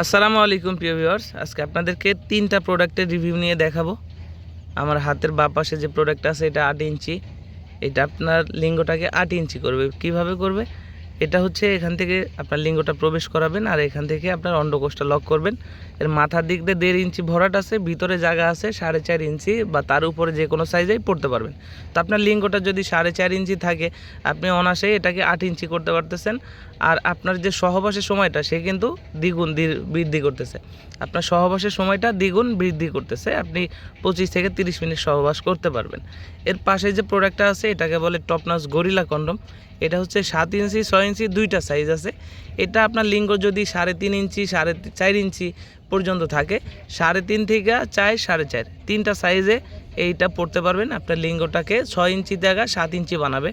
আসসালামু আলাইকুম, প্রিয় ভিউয়ার্স। আজকে আপনাদেরকে তিনটা প্রোডাক্টের রিভিউ নিয়ে দেখাবো। আমার হাতের বাঁ পাশে যে প্রোডাক্ট আছে, এটা আট ইঞ্চি। এটা আপনার লিঙ্গটাকে আট ইঞ্চি করবে। কীভাবে করবে? এটা হচ্ছে এখান থেকে আপনার লিঙ্গটা প্রবেশ করাবেন আর এখান থেকে আপনার অন্ডকোষটা লক করবেন। এর মাথার দিক দিয়ে দেড় ইঞ্চি ভরাট আছে, ভিতরে জায়গা আছে সাড়ে চার ইঞ্চি বা তার উপরে যে কোনো সাইজেই পড়তে পারবেন। তো আপনার লিঙ্গটা যদি সাড়ে চার ইঞ্চি থাকে, আপনি অনাসেই এটাকে আট ইঞ্চি করতে পারতেছেন। আর আপনার যে সহবাসের সময়টা, সে কিন্তু দ্বিগুণ বৃদ্ধি করতেছে। আপনার সহবাসের সময়টা দ্বিগুণ বৃদ্ধি করতেছে, আপনি পঁচিশ থেকে তিরিশ মিনিট সহবাস করতে পারবেন। এর পাশে যে প্রোডাক্টটা আছে, এটাকে বলে টপনাস গরিলা কন্ডম এটা হচ্ছে সাত ইঞ্চি, ছয় ইঞ্চি দুইটা সাইজ আছে। এটা আপনার লিঙ্গ যদি সাড়ে তিন ইঞ্চি, সাড়ে চার ইঞ্চি পর্যন্ত থাকে। সাড়ে তিন থেকে চার সাড়ে চার। তিনটা সাইজে এইটা পড়তে পারবেন। আপনার লিঙ্গটাকে ছয় ইঞ্চি জায়গা সাত ইঞ্চি বানাবে।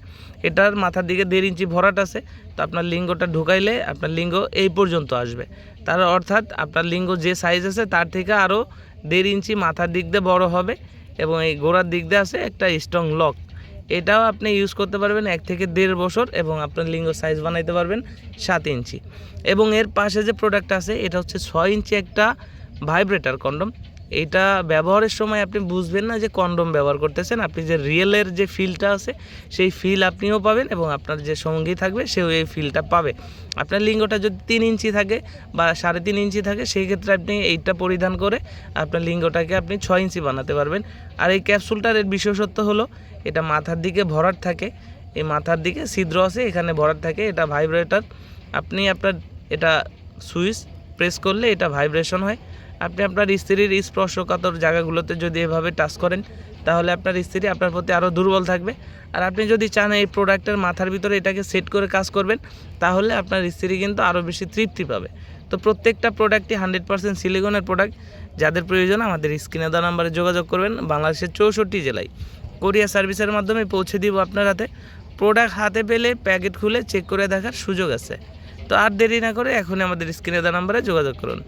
এটার মাথার দিকে দেড় ইঞ্চি ভরাট আছে। তো আপনার লিঙ্গটা ঢুকাইলে আপনার লিঙ্গ এই পর্যন্ত আসবে। তার অর্থাৎ আপনার লিঙ্গ যে সাইজ আছে, তার থেকে আরও দেড় ইঞ্চি মাথার দিক দিয়ে বড় হবে এবং এই গোড়ার দিক দিয়ে আছে একটা স্ট্রং লক এটাও আপনি ইউজ করতে পারবেন এক থেকে দেড় বছর এবং আপনার লিঙ্গ সাইজ বানাইতে পারবেন সাত ইঞ্চি। এবং এর পাশে যে প্রোডাক্ট আছে, এটা হচ্ছে ছয় ইঞ্চি একটা ভাইব্রেটার কন্ডম এটা ব্যবহারের সময় আপনি বুঝবেন না যে কন্ডম ব্যবহার করতেছেন। আপনি যে রিয়েলের যে ফিলটা আছে, সেই ফিল আপনিও পাবেন এবং আপনার যে সঙ্গী থাকবে, সেও এই ফিলটা পাবে। আপনার লিঙ্গটা যদি তিন ইঞ্চি থাকে বা সাড়ে তিন ইঞ্চি থাকে, সেই ক্ষেত্রে আপনি এইটা পরিধান করে আপনার লিঙ্গটাকে আপনি ছয় ইঞ্চি বানাতে পারবেন। আর এই ক্যাপসুলটার এর বিশেষত্ব হলো, এটা মাথার দিকে ভরাট থাকে। এই মাথার দিকে ছিদ্র আছে, এখানে ভরাট থাকে, এটা ভাইব্রেটার। আপনি আপনার এটা সুইচ প্রেস করলে এটা ভাইব্রেশন হয়। আপনি আপনার স্ত্রীর স্পর্শকাতর জায়গাগুলোতে যদি এভাবে টাচ করেন, তাহলে আপনার স্ত্রী আপনার প্রতি আরও দুর্বল থাকবে। আর আপনি যদি চান এই প্রোডাক্টের মাথার ভিতরে এটাকে সেট করে কাজ করবেন, তাহলে আপনার স্ত্রী কিন্তু আরও বেশি তৃপ্তি পাবে। তো প্রত্যেকটা প্রোডাক্টই হান্ড্রেড পার্সেন্ট সিলিকনের প্রোডাক্ট যাদের প্রয়োজন আমাদের স্ক্রিনে দেওয়া নাম্বারে যোগাযোগ করবেন, বাংলাদেশের চৌষট্টি জেলায়। কোরিয়া সার্ভিসের মাধ্যমে পৌঁছে দিব আপনার হাতে। প্রোডাক্ট হাতে পেলে প্যাকেট খুলে চেক করে দেখার সুযোগ আছে। তো আর দেরি না করে এখন আমাদের স্ক্রিনে দেওয়া নাম্বারে যোগাযোগ করুন।